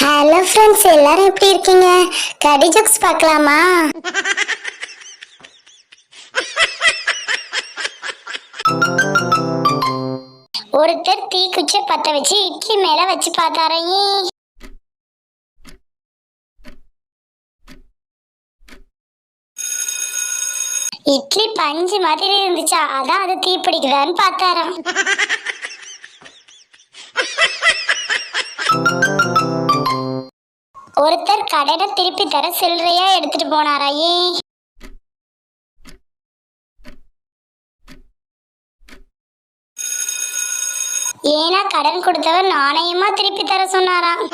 Hello friends எல்லாரும் எப்படி இருக்கீங்க? கடி ஜோக்ஸ் பார்க்கலாமா? ஒருத்தர் தீக்குச்சி பத்த வச்சு இட்லி மேல வச்சு பார்த்தாரையே இட்லி பஞ்சு மாதிரி இருந்துச்சா? அதான் அது தீ பிடிக்குதான்னு பார்த்தாராம். ஒருத்தர் கடையில திருப்பி தர சில்லறையா எடுத்துட்டு போனாராயே. ஏன்னா கடன் கொடுத்தவர் நாணயமா திருப்பி தர சொன்னாராம்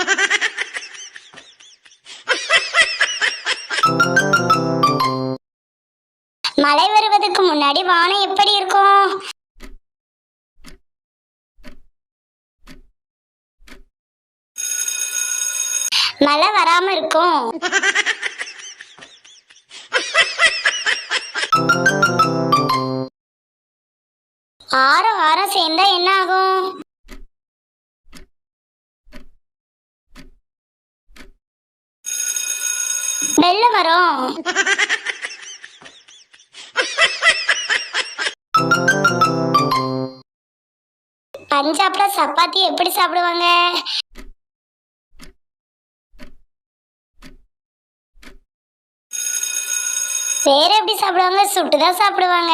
மழை வருவதற்கு முன்னாடி வானம் எப்படி இருக்கும்? மழை வராம இருக்கும். ஆறும் ஆறும் சேர்ந்தா என்ன ஆகும் வெள்ளம் வரும். பஞ்சாப்ல சப்பாத்தி எப்படி சாப்பிடுவாங்க? சேர எப்படி சாப்பிடுவாங்க? சுட்டு தான் சாப்பிடுவாங்க.